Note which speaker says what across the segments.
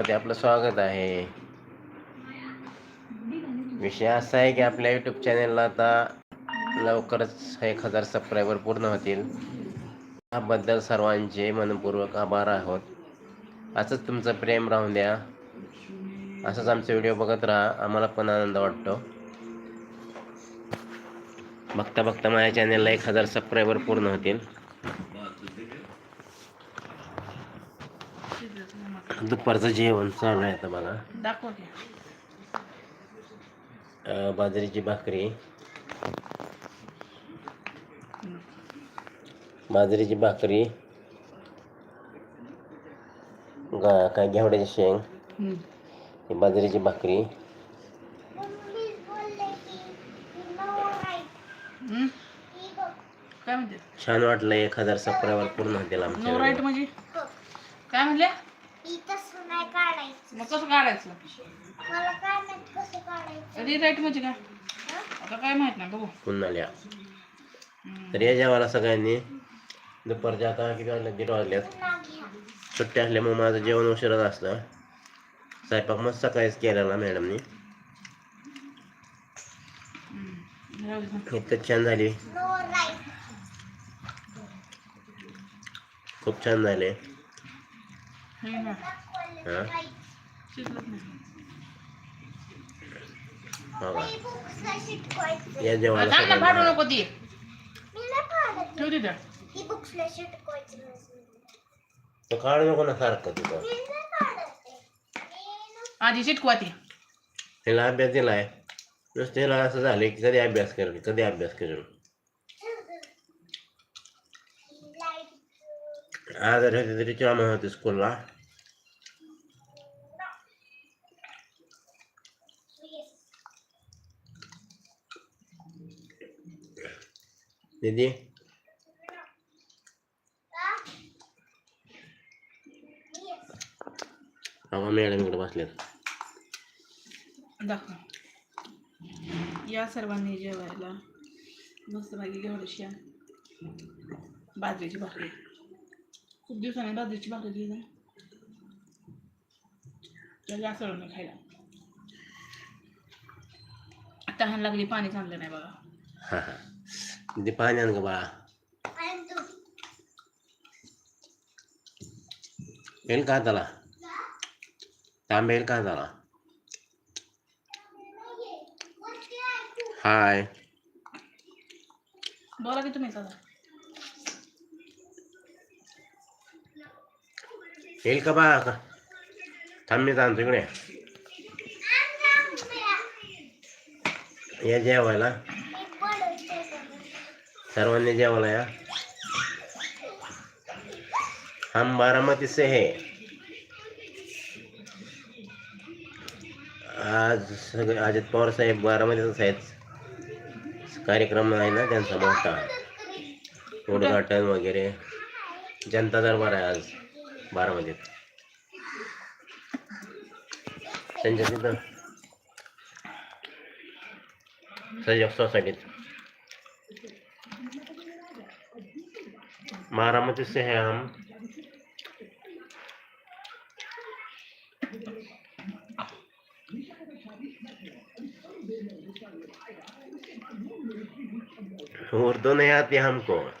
Speaker 1: मध्ये आपलं स्वागत आहे. विषय असा आहे की आपल्या यूट्यूब चॅनेलला आता लवकरच एक हजार सबस्क्रायबर पूर्ण होतील. त्याबद्दल सर्वांचे मनपूर्वक आभार आहोत. असंच तुमचं प्रेम राहून द्या. असंच आमचे व्हिडिओ बघत राहा. आम्हाला पण आनंद वाटतो. बघता बघता माझ्या चॅनेलला एक हजार सबस्क्रायबर पूर्ण होतील. दुपारचं जेवण चालू आहे आता बघा. बाजरीची भाकरी. बाजरीची भाकरी. काय घेवड्याची शेंग. बाजरीची भाकरी. छान वाटलं एक हजार सबस्क्रायबर पूर्ण होतील आमच्या.
Speaker 2: म्हणजे? काय
Speaker 3: काढायचं
Speaker 2: मग कसं काढायचं?
Speaker 3: मला काय माहीत कसं काढायचं?
Speaker 2: री राईट म्हणजे काय? आता काय माहीत नाही बघू.
Speaker 1: पुन्हाल्या
Speaker 2: हम्म.
Speaker 1: तर या जेवायला सगळ्यांनी दुपारच्या आता किती वाजले? दीड वाजल्यात
Speaker 3: पुन्हा घ्या.
Speaker 1: सुट्टी असल्यामुळे माझं जेवण उशिराच असतं. स्वयंपाक मग सकाळीच केलेला मॅडमनी.
Speaker 2: हम्म. राहू दे.
Speaker 1: इतकं छान झाली.
Speaker 3: नो राईट
Speaker 1: खूप छान झाले.
Speaker 2: हे.
Speaker 1: हां या जेवायला
Speaker 2: आता ना फाडू
Speaker 1: सगळ्यांना.
Speaker 2: नको ती.
Speaker 3: मी नाही फाडत
Speaker 2: ठेव तिथं
Speaker 3: बुक्सला शिटकवायचं नसतं.
Speaker 1: तो काढू नको ना सारखं तिथं
Speaker 2: आधी चिटकवा ती
Speaker 1: त्याला अभ्यास दिलाय. नुसतं त्याला असं झालं की कधी अभ्यास करेल कधी अभ्यास करेल. आज होते तरी चालू होते स्कूलला दीदी हा मॅडम इकडे बसल्यात
Speaker 2: दाखव या सर्वांनी जेवायला मस्त मागे घेवडशी बाजरीची भाकरी खूप दिवसाने बाजरीची भाकरी केली ना तर वेळ नाही खायला तहान लागली पाणी चांगलं नाही बघा
Speaker 1: दीदी पाणी आण का बाळा
Speaker 3: तू
Speaker 1: येईल का त्याला तांबे येईल का त्याला हाय
Speaker 2: बोला की तुम्ही चला
Speaker 1: येईल का का थांब मी जाणतो इकडे या जेवायला सर्वांनी जेवला या. हम बारामती से है. आज सगळे अजित पवार साहेब बारामतीतच आहेत. कार्यक्रम आहे ना त्यांचा मोठा. उद्घाटन वगैरे. जनता दरबार आहे आज बारामतीत. त्यांच्या तिथं. सहयोग सोसायटीत. बारामती से है हम। उर्दू नहीं आती हमको।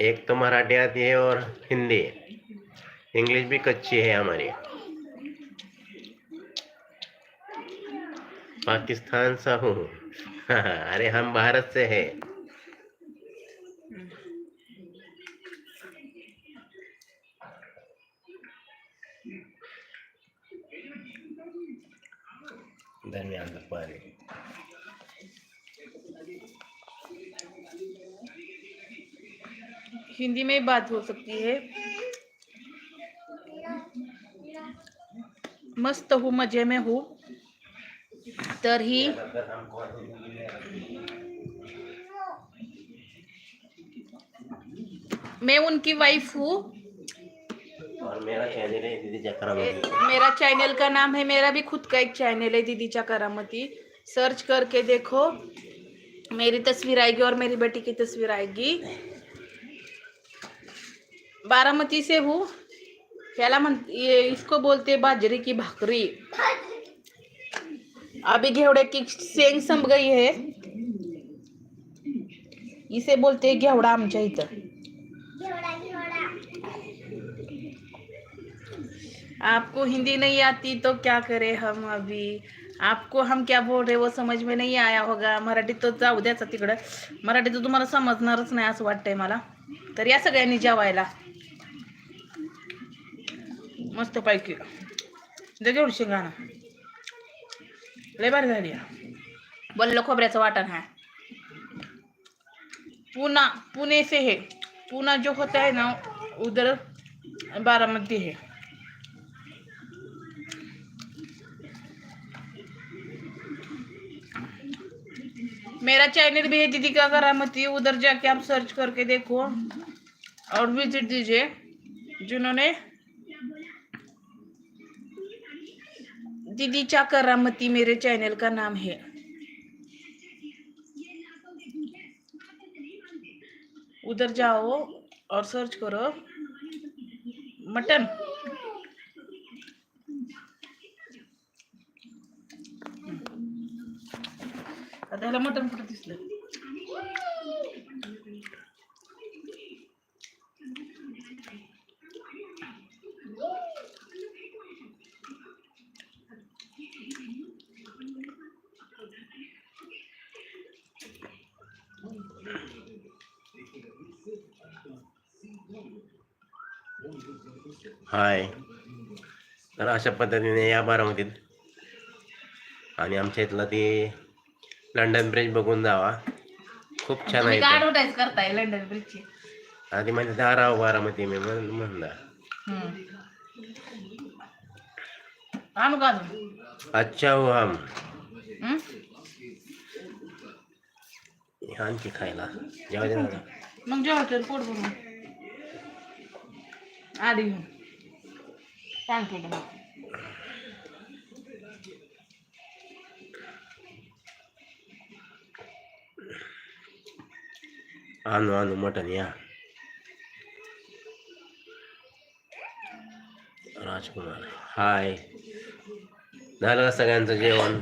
Speaker 1: एक तो मराठी आती है और हिंदी। इंग्लिश भी कच्ची है हमारी। पाकिस्तान सा हूँ। अरे हम भारत से है। दरमियान तक पानी
Speaker 2: हिंदी में बात हो सकती है। मस्त हूँ, मज़े में हूँ। तर ही मैं उनकी वाइफ हूँ।
Speaker 1: मेरा चैनल
Speaker 2: का नाम है, मेरा भी खुद का एक चैनल है दीदीचा करामती सर्च करके देखो, मेरी तस्वीर आएगी और मेरी बेटी की तस्वीर आएगी। बारामती से हूँ। त्याला म्हण ये- इसको बोलते बाजरे की भाकरी। अभी घेवड़े की सेंग संप गई है। इसे बोलते घेवडा आमच्या इथं आपको हिंदी नहीं आती तो क्या करें हम अभी? आपको हम क्या बोल रहे वो समझ में नहीं आया होगा। मराठी तो जाऊ द्याचा तिकडं. मराठी तर तुम्हाला समजणारच नाही असं वाटतंय मला. तर या सगळ्यांनी जेवायला. मस्त पैकी. जेवढ घेऊन शेंगाणा. लय भारी झाली बोललो खोबऱ्याचं वाटण हा पुना पुणे से हे. पुना जो होता है ना उधर बारामती है. मेरा चैनल भी है दीदी का करामती उधर जाके आप सर्च करके देखो। और विज़िट दीजिए, जिन्होंने दीदी चा करामती मेरे चैनल का नाम है। उधर जाओ और सर्च करो मटन। त्याला ह्याला मटन कुठं दिसलं?
Speaker 1: हाय. तर अशा पद्धतीने या बारामतीत आणि आमच्या इथलं ते लंडन ब्रिज बघून जावा. खूप छान आहे ते.
Speaker 2: ॲडव्हर्टाईज करताय लंडन ब्रिजची.
Speaker 1: आधी म्हणजे दाराव बारामती मी म्हण- म्हणला.
Speaker 2: आणू का अजून
Speaker 1: अच्छा हो हम आणखी खायला. जेव्हा
Speaker 2: मग जेवायचं पोट भरून. आधी घेऊन. सांगते
Speaker 1: आणू आणू मटन या. राजकुमार हाय. झालं का सगळ्यांचं जेवण?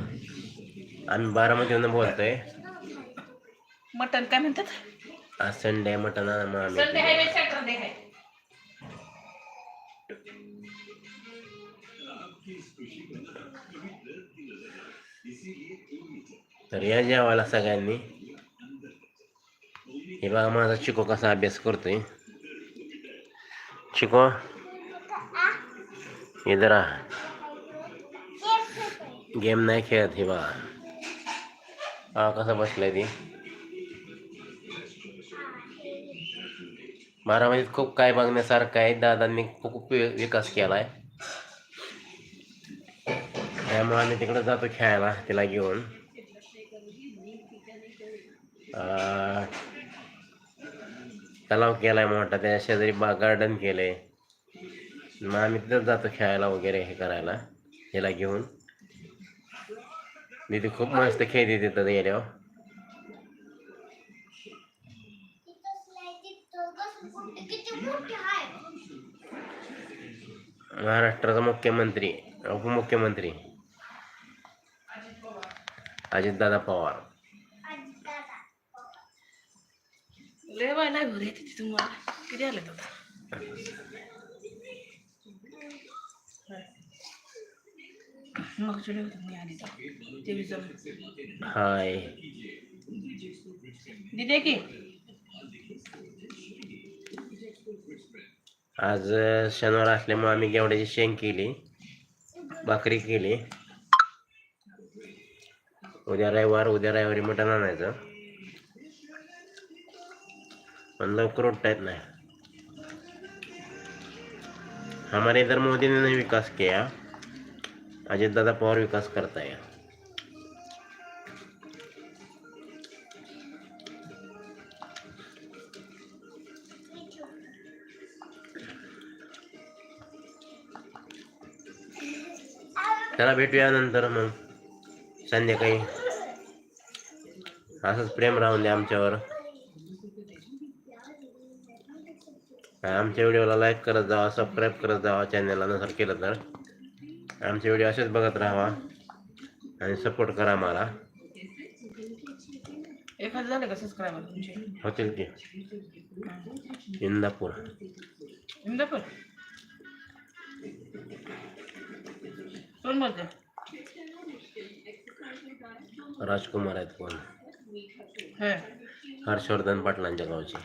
Speaker 1: आम्ही बारामतीवरून बोलतोय.
Speaker 2: मटन काय म्हणतात?
Speaker 1: आज संडे मटन तर या जेवायला सगळ्यांनी. हे बघा माझा चिको कसा अभ्यास करतोय? चिको? हे जरा. गेम नाही खेळत हे बघा. हा कसा बसलाय ती? बारामतीत खूप काय बघण्यासारखं आहे. दादांनी खूप वि- विकास केलाय. त्यामुळे आम्ही तिकडे जातो खेळायला तिला घेऊन. तलाव केला आहे मोठा त्याच्या शेजारी बाग गार्डन केलंय. मग आम्ही तिथंच जातो खेळायला वगैरे हे करायला हिला घेऊन. दीदी खूप मस्त खेळते तिथं गेल्यावर
Speaker 3: हो.
Speaker 1: महाराष्ट्राचा मुख्यमंत्री उपमुख्यमंत्री. अजितदादा पवार
Speaker 3: आजी दादा
Speaker 2: लय व्हायला घरी येते ती तुम्हाला. किती आले दादा मग चुले होते मी आली तर ते
Speaker 1: हाय.
Speaker 2: दिदे की?
Speaker 1: आज शनिवार असल्यामुळे आम्ही गेवड्याची शेंग केली. भाकरी केली. उद्या रविवार उद्या रविवारी मटण आणायचं. पण लवकर उठता येत नाही. हमारे इधर मोदी ने नहीं विकास किया अजित दादा पवार विकास करता है. त्याला भेटूया नंतर मग. संध्याकाळी. असंच प्रेम राहून द्या आमच्यावर. आमच्या व्हिडिओला लाईक करत जावा सबस्क्राईब करत जावा चॅनलला नसर केलं तर. आमचे व्हिडिओ असेच बघत राहावा आणि सपोर्ट करा मला
Speaker 2: एक हजार झाले का सबस्क्रायबर तुमचे?
Speaker 1: होतील की. इंदापूर.
Speaker 2: इंदापूर? कोण बोलते
Speaker 1: राजकुमार आहेत कोण? हर्षवर्धन पाटलांच्या गावचे.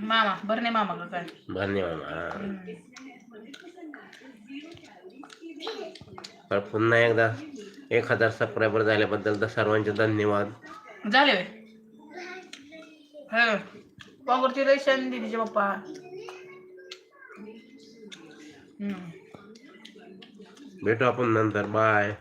Speaker 2: मामा मामा का काय?
Speaker 1: भरणे मामा. तर पुन्हा एकदा एक हजार सबस्क्रायबर झाल्याबद्दल तर सर्वांचे धन्यवाद.
Speaker 2: झाले हे. लय शांती तिचे पप्पा. हम्म.
Speaker 1: भेटू आपण नंतर. बाय